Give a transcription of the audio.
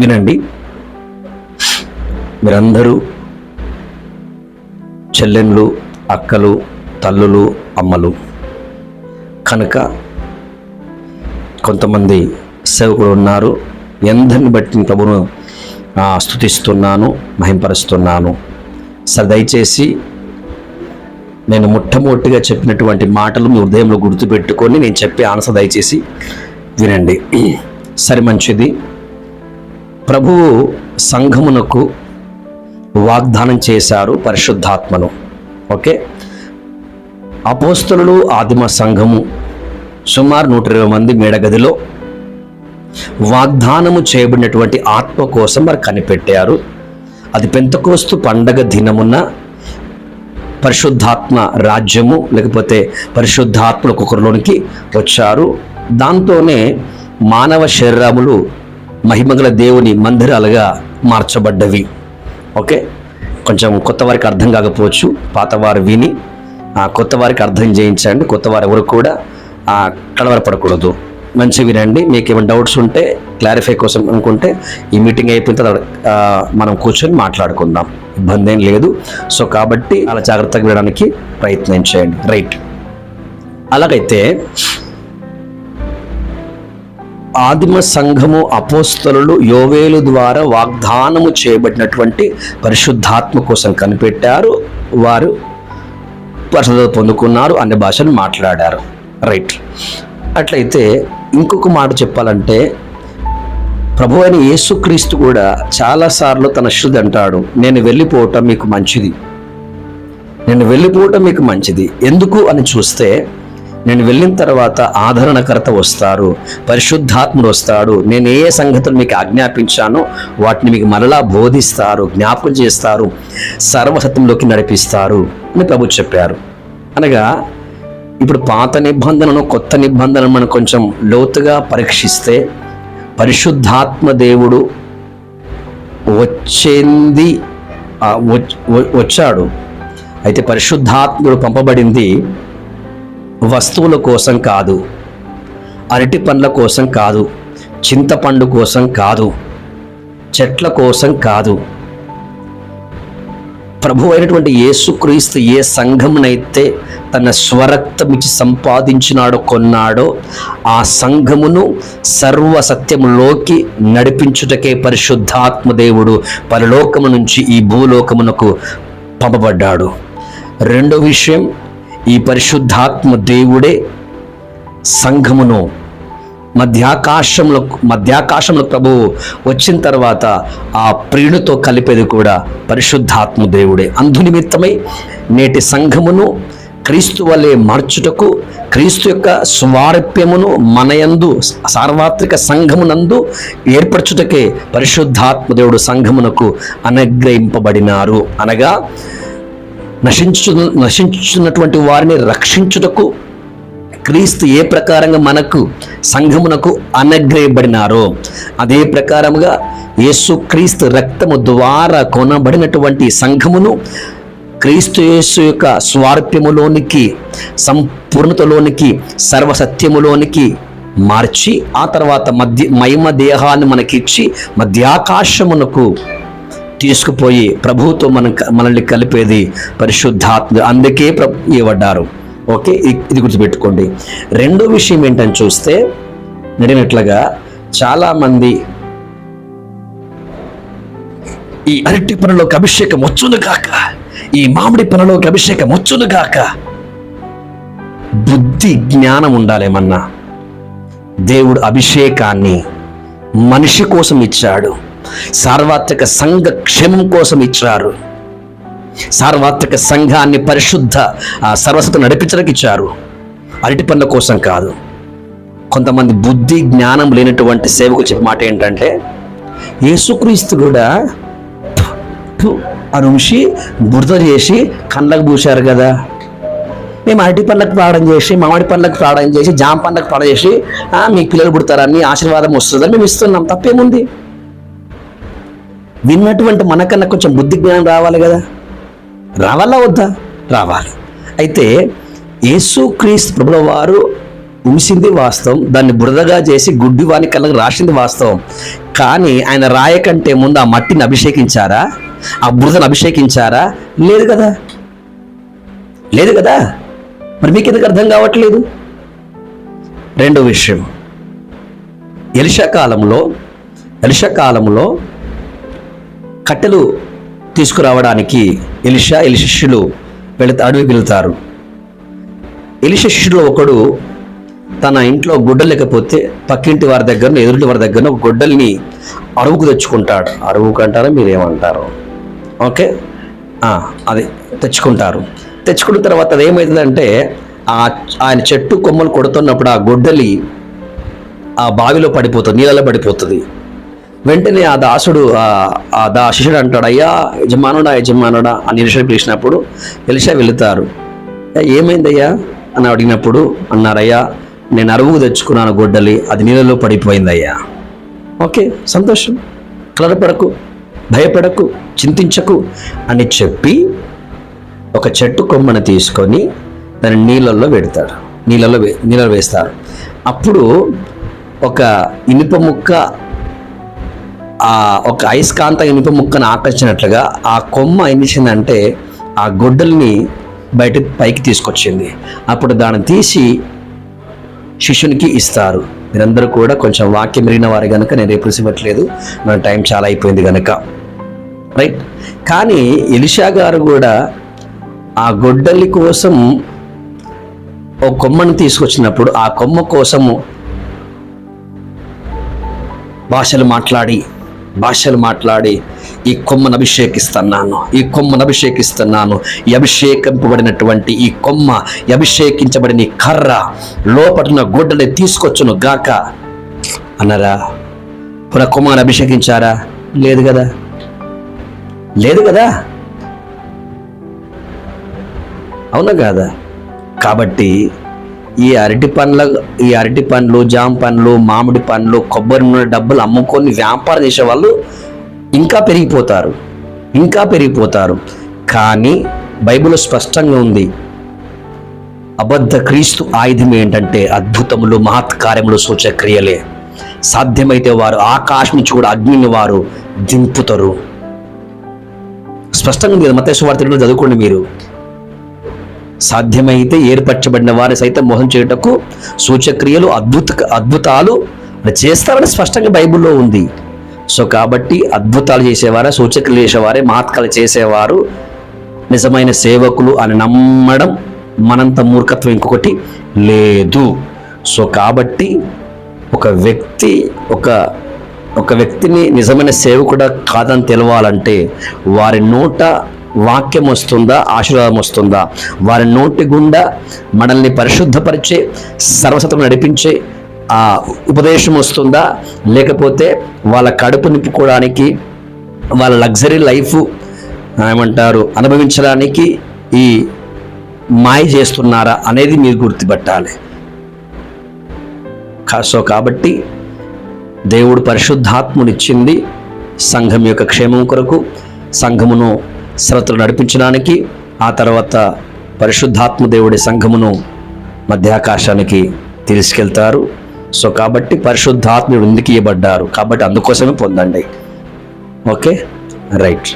వినండి. మీరందరూ చెల్లెళ్ళు అక్కలు తల్లులు అమ్మలు. కనుక కొంతమంది సేవకులు ఉన్నారు. ఎందరిని బట్టి ప్రభును స్థుతిస్తున్నాను మహింపరుస్తున్నాను. సరే దయచేసి నేను మొట్టమొదటిగా చెప్పినటువంటి మాటలు మీ హృదయంలో గుర్తుపెట్టుకొని నేను చెప్పే ఆన్సర్ దయచేసి వినండి. సరే మంచిది. ప్రభువు సంఘమునకు వాగ్దానం చేశారు పరిశుద్ధాత్మను. ఓకే? అపోస్తలులు ఆదిమ సంఘము సుమారు నూట ఇరవై మంది మేడగదిలో వాగ్దానము చేయబడినటువంటి ఆత్మ కోసం వారు కనిపెట్టారు. అది పెంతకోస్తు పండగ దినమున పరిశుద్ధాత్మ రాజ్యము లేకపోతే పరిశుద్ధాత్మలు ఒక్కొక్కరిలోనికి వచ్చారు. దాంతోనే మానవ శరీరములు మహిమగల దేవుని మందిరాలుగా మార్చబడ్డవి. ఓకే? కొంచెం కొత్త వారికి అర్థం కాకపోవచ్చు. పాతవారు విని ఆ కొత్త వారికి అర్థం చేయించండి. కొత్త వారు ఎవరు కూడా కలవరపడకూడదు. మంచి వినండి మీకు ఏమైనా డౌట్స్ ఉంటే క్లారిఫై కోసం అనుకుంటే ఈ మీటింగ్ అయిపోయిన తర్వాత మనం కూర్చొని మాట్లాడుకుందాం. ఇబ్బంది ఏం లేదు. సో కాబట్టి అలా జాగ్రత్తగా వినడానికి ప్రయత్నం చేయండి. రైట్. అలాగైతే ఆదిమ సంఘము అపోస్తలు యోవేలు ద్వారా వాగ్దానము చేయబడినటువంటి పరిశుద్ధాత్మ కోసం కనిపెట్టారు. వారు పరిశుద్ధత పొందుకున్నారు అనే భాషను మాట్లాడారు. రైట్. అట్లయితే ఇంకొక మాట చెప్పాలంటే ప్రభు అయిన యేసుక్రీస్తు కూడా చాలాసార్లు తన శుద్ధి అంటాడు నేను వెళ్ళిపోవటం మీకు మంచిది. నేను వెళ్ళిపోవటం మీకు మంచిది. ఎందుకు? అని చూస్తే నేను వెళ్ళిన తర్వాత ఆదరణకర్త వస్తారు పరిశుద్ధాత్ముడు వస్తాడు నేను ఏ సంగతులు మీకు ఆజ్ఞాపించానో వాటిని మీకు మరలా బోధిస్తారు జ్ఞాపకం చేస్తారు సర్వసత్యంలోకి నడిపిస్తారు అని ప్రభు చెప్పారు. అనగా ఇప్పుడు పాత నిబంధనను కొత్త నిబంధనను మనం కొంచెం లోతుగా పరీక్షిస్తే పరిశుద్ధాత్మ దేవుడు వచ్చింది వచ్చాడు. అయితే పరిశుద్ధాత్ముడు పంపబడింది వస్తువుల కోసం కాదు అరటి పండ్ల కోసం కాదు చింతపండు కోసం కాదు చెట్ల కోసం కాదు. ప్రభు అయినటువంటి యేసుక్రీస్తు ఏ సంఘమునైతే తన స్వరక్తం ఇచ్చి సంపాదించినాడో కొన్నాడో ఆ సంఘమును సర్వ సత్యములోకి నడిపించుటకే పరిశుద్ధాత్మదేవుడు పరలోకము నుంచి ఈ భూలోకమునకు పంపబడ్డాడు. రెండో విషయం ఈ పరిశుద్ధాత్మ దేవుడే సంఘమును మధ్యాకాశంలో మధ్యాకాశంలో ప్రభువు వచ్చిన తర్వాత ఆ ప్రియునితో కలిపేది కూడా పరిశుద్ధాత్మ దేవుడే. అందునిమిత్తమై నేటి సంఘమును క్రీస్తు వలె మార్చుటకు క్రీస్తు యొక్క స్వారూప్యమును మనయందు సార్వత్రిక సంఘమునందు ఏర్పరచుటకే పరిశుద్ధాత్మ దేవుడు సంఘమునకు అనుగ్రహింపబడినారు. అనగా నశించు నశించున్నటువంటి వారిని రక్షించుటకు క్రీస్తు ఏ ప్రకారంగా మనకు సంఘమునకు అనుగ్రహింపబడినారో అదే ప్రకారముగా యేసు క్రీస్తు రక్తము ద్వారా కొనబడినటువంటి సంఘమును క్రీస్తు యేసు యొక్క స్వార్థ్యములోనికి సంపూర్ణతలోనికి సర్వసత్యములోనికి మార్చి ఆ తర్వాత మధ్య మహిమ దేహాన్ని మనకిచ్చి మధ్యాకాశమునకు తీసుకుపోయి ప్రభుత్వం మనం మనల్ని కలిపేది పరిశుద్ధాత్మ అందుకే ప్రభు ఇవ్వడ్డారు ఓకే? ఇది గుర్తుపెట్టుకోండి. రెండో విషయం ఏంటని చూస్తే నడినట్లుగా చాలామంది ఈ అరటి పనిలోకి అభిషేకం వచ్చును కాక ఈ మామిడి పనిలోకి అభిషేకం వచ్చును కాక బుద్ధి జ్ఞానం ఉండాలేమన్నా? దేవుడు అభిషేకాన్ని మనిషి కోసం ఇచ్చాడు. సార్వత్రిక సంఘ క్షేమం కోసం ఇచ్చారు. సార్వత్రిక సంఘాన్ని పరిశుద్ధ ఆ సర్వసత నడిపించడానికి ఇచ్చారు. అరటి పనుల కోసం కాదు. కొంతమంది బుద్ధి జ్ఞానం లేనటువంటి సేవకు చెప్పే మాట ఏంటంటే యేసుక్రీస్తు కూడా అని ఉంచి బురద చేసి కళ్ళకు పూశారు కదా. మేము అరటి పండ్లకు ప్రాణం చేసి మామిడి పండ్లకు ప్రాణం చేసి జామ పండ్లకు ప్రాణం చేసి "ఆ, మీకు పిల్లలు పుడతారని ఆశీర్వాదం వస్తుందని మేము ఇస్తున్నాం. తప్పేముంది? విన్నటువంటి మనకన్నా కొంచెం బుద్ధి జ్ఞానం రావాలి కదా? రావాలా వద్దా? రావాలి. అయితే యేసుక్రీస్తు ప్రభుల వారు ఉంచింది వాస్తవం దాన్ని బురదగా చేసి గుడ్డి వాని కళ్ళకు రాసింది వాస్తవం. కానీ ఆయన రాయకంటే ముందు ఆ మట్టిని అభిషేకించారా? ఆ బురదను అభిషేకించారా? లేదు కదా. లేదు కదా. మరి మీకు ఎందుకు అర్థం కావట్లేదు? రెండో విషయం. ఎలిషా కాలంలో ఎలిషా కాలంలో కట్టెలు తీసుకురావడానికి ఎలిషా ఎలిశిష్యులు వెళుతా అడవికి వెళ్తారు. ఎలిశిష్యులో ఒకడు తన ఇంట్లో గుడ్డ లేకపోతే పక్కింటి వారి దగ్గర ఎదురుటి వారి దగ్గర ఒక గుడ్డల్ని అరువుకు తెచ్చుకుంటాడు. అరువుకు అంటారా? మీరేమంటారు? ఓకే? అది తెచ్చుకుంటారు. తెచ్చుకున్న తర్వాత అది ఏమవుతుందంటే ఆ ఆయన చెట్టు కొమ్మలు కొడుతున్నప్పుడు ఆ గొడ్డలి ఆ బావిలో పడిపోతుంది నీళ్ళలో పడిపోతుంది. వెంటనే ఆ దాసుడు ఆ- దా శిష్యుడు అంటాడు అయ్యా యజమానుడా యజమానుడా అని ఎలిషా పిలిచినప్పుడు ఎలిషా వెళుతారు. ఏమైందయ్యా? అని అడిగినప్పుడు అన్నారయ్యా నేను అరువు తెచ్చుకున్నాను గొడ్డలి అది నీళ్ళలో పడిపోయిందయ్యా. ఓకే సంతోషం. కలరపడకు భయపడకు చింతించకు అని చెప్పి ఒక చెట్టు కొమ్మను తీసుకొని దాన్ని నీళ్ళల్లో పెడతాడు నీళ్ళలో వే నీళ్ళలో వేస్తారు. అప్పుడు ఒక ఇనుప ముక్క ఆ ఒక అయస్కాంత ఇనుప ముక్కను ఆకర్షించినట్లుగా ఆ కొమ్మ ఏం చేసిందంటే ఆ గొడ్డల్ని బయట పైకి తీసుకొచ్చింది. అప్పుడు దాన్ని తీసి శిష్యునికి ఇస్తారు. మీరందరూ కూడా కొంచెం వాక్యం మెరిగిన వారు కనుక నేను రేపు ఇవ్వట్లేదు మన టైం చాలా అయిపోయింది కనుక రైట్? కానీ ఎలిషా గారు కూడా ఆ గొడ్డలి కోసం ఒక కొమ్మను తీసుకొచ్చినప్పుడు ఆ కొమ్మ కోసము భాషలు మాట్లాడి భాషలు మాట్లాడి ఈ కొమ్మను అభిషేకిస్తున్నాను ఈ కొమ్మను అభిషేకిస్తున్నాను. ఈ అభిషేకింపబడినటువంటి ఈ కొమ్మ అభిషేకించబడిన కర్ర లోపల గుడ్డని తీసుకొచ్చును గాక. అన్నారా? పునః కొమ్మను అభిషేకించారా? లేదు కదా. లేదు కదా? అవునా కాదా? కాబట్టి ఈ అరటి పండ్ల ఈ అరటి పండ్లు జామ పండ్లు మామిడి పండ్లు కొబ్బరి నూనె డబ్బులు అమ్ముకొని వ్యాపారం చేసే వాళ్ళు ఇంకా పెరిగిపోతారు. ఇంకా పెరిగిపోతారు. కానీ బైబిల్ స్పష్టంగా ఉంది. అబద్ధ క్రీస్తు ఆయుధం ఏంటంటే అద్భుతములు మహత్కార్యములు సూచక్రియలే సాధ్యమైతే వారు ఆకాశం నుంచి కూడా అగ్నిని వారు దింపుతారు. స్పష్టంగా ఉంది కదా చదువుకోండి మీరు. సాధ్యమైతే ఏర్పరచబడిన వారి సైతం మోసం చేయుటకు సూచక్రియలు అద్భుత అద్భుతాలు చేస్తారని స్పష్టంగా బైబిల్లో ఉంది. సో కాబట్టి అద్భుతాలు చేసేవారే సూచక్రియలు చేసేవారే మహత్కాలు చేసేవారు నిజమైన సేవకులు అని నమ్మడం మనంత మూర్ఖత్వం ఇంకొకటి లేదు. సో కాబట్టి ఒక వ్యక్తి ఒక ఒక వ్యక్తిని నిజమైన సేవకుడా కాదని తెలవాలంటే వారి నోట వాక్యం వస్తుందా ఆశీర్వాదం వస్తుందా? వారి నోటి గుండా మనల్ని పరిశుద్ధపరిచే సర్వసత్వం నడిపించే ఆ ఉపదేశం వస్తుందా? లేకపోతే వాళ్ళ కడుపు నింపుకోవడానికి వాళ్ళ లగ్జరీ లైఫ్ ఏమంటారు అనుభవించడానికి ఈ మాయ చేస్తున్నారా అనేది మీరు గుర్తుపట్టాలి. సో కాబట్టి దేవుడు పరిశుద్ధాత్మునిచ్చింది సంఘం యొక్క క్షేమం కొరకు సంఘమును శ్రతలు నడిపించడానికి ఆ తర్వాత పరిశుద్ధాత్మ దేవుడి సంఘమును మధ్యాకాశానికి తీసుకెళ్తారు. సో కాబట్టి పరిశుద్ధాత్ముడు ఎందుకు ఇవ్వబడ్డారు కాబట్టి అందుకోసమే పొందండి. ఓకే? రైట్.